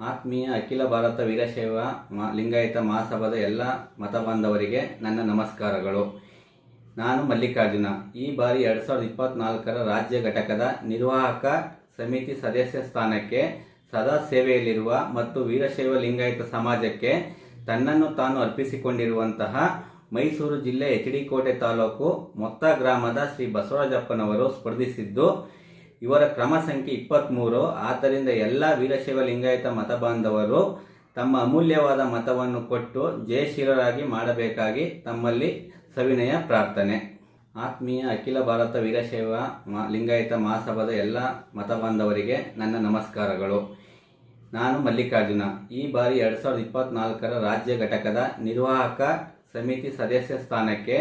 ಆತ್ಮೀಯ ಅಖಿಲ ಭಾರತ ವೀರಶೈವ ಲಿಂಗಾಯತ ಮಹಾಸಭಾದ ಎಲ್ಲ ಮತ ಬಾಂಧವರಿಗೆ ನನ್ನ ನಮಸ್ಕಾರಗಳು. ನಾನು ಮಲ್ಲಿಕಾರ್ಜುನ. ಈ ಬಾರಿ ಎರಡು ಸಾವಿರದ ಇಪ್ಪತ್ನಾಲ್ಕರ ರಾಜ್ಯ ಘಟಕದ ನಿರ್ವಾಹಕ ಸಮಿತಿ ಸದಸ್ಯ ಸ್ಥಾನಕ್ಕೆ ಸದಾ ಸೇವೆಯಲ್ಲಿರುವ ಮತ್ತು ವೀರಶೈವ ಲಿಂಗಾಯತ ಸಮಾಜಕ್ಕೆ ತನ್ನನ್ನು ತಾನು ಅರ್ಪಿಸಿಕೊಂಡಿರುವಂತಹ ಮೈಸೂರು ಜಿಲ್ಲೆ ಎಚ್ ಡಿ ತಾಲೂಕು ಮೊತ್ತ ಗ್ರಾಮದ ಶ್ರೀ ಬಸವರಾಜಪ್ಪನವರು ಸ್ಪರ್ಧಿಸಿದ್ದು ಇವರ ಕ್ರಮ ಸಂಖ್ಯೆ ಇಪ್ಪತ್ತ್ಮೂರು ಆದ್ದರಿಂದ ಎಲ್ಲ ವೀರಶೈವ ಲಿಂಗಾಯತ ಮತ ಬಾಂಧವರು ತಮ್ಮ ಅಮೂಲ್ಯವಾದ ಮತವನ್ನು ಕೊಟ್ಟು ಜಯಶೀಲರಾಗಿ ಮಾಡಬೇಕಾಗಿ ತಮ್ಮಲ್ಲಿ ಸವಿನಯ ಪ್ರಾರ್ಥನೆ. ಆತ್ಮೀಯ ಅಖಿಲ ಭಾರತ ವೀರಶೈವ ಲಿಂಗಾಯತ ಮಹಾಸಭಾದ ಎಲ್ಲ ಮತ ಬಾಂಧವರಿಗೆ ನನ್ನ ನಮಸ್ಕಾರಗಳು. ನಾನು ಮಲ್ಲಿಕಾರ್ಜುನ. ಈ ಬಾರಿ ಎರಡು ಸಾವಿರದ ಇಪ್ಪತ್ನಾಲ್ಕರ ರಾಜ್ಯ ಘಟಕದ ನಿರ್ವಾಹಕ ಸಮಿತಿ ಸದಸ್ಯ ಸ್ಥಾನಕ್ಕೆ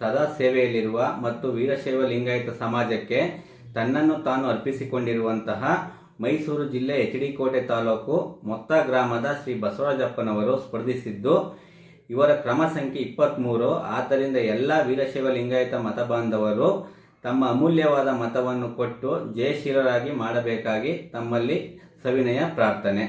ಸದಾ ಸೇವೆಯಲ್ಲಿರುವ ಮತ್ತು ವೀರಶೈವ ಲಿಂಗಾಯತ ಸಮಾಜಕ್ಕೆ ತನ್ನನ್ನು ತಾನು ಅರ್ಪಿಸಿಕೊಂಡಿರುವಂತಹ ಮೈಸೂರು ಜಿಲ್ಲೆ ಎಚ್ ಡಿ ಕೋಟೆ ತಾಲೂಕು ಮೊತ್ತ ಗ್ರಾಮದ ಶ್ರೀ ಬಸವರಾಜಪ್ಪನವರು ಸ್ಪರ್ಧಿಸಿದ್ದು, ಇವರ ಕ್ರಮ ಸಂಖ್ಯೆ ಇಪ್ಪತ್ತ್ಮೂರು ಆದ್ದರಿಂದ ಎಲ್ಲ ವೀರಶೈವ ಲಿಂಗಾಯತ ಮತ ಬಾಂಧವರು ತಮ್ಮ ಅಮೂಲ್ಯವಾದ ಮತವನ್ನು ಕೊಟ್ಟು ಜಯಶೀಲರಾಗಿ ಮಾಡಬೇಕಾಗಿ ತಮ್ಮಲ್ಲಿ ಸವಿನಯ ಪ್ರಾರ್ಥನೆ.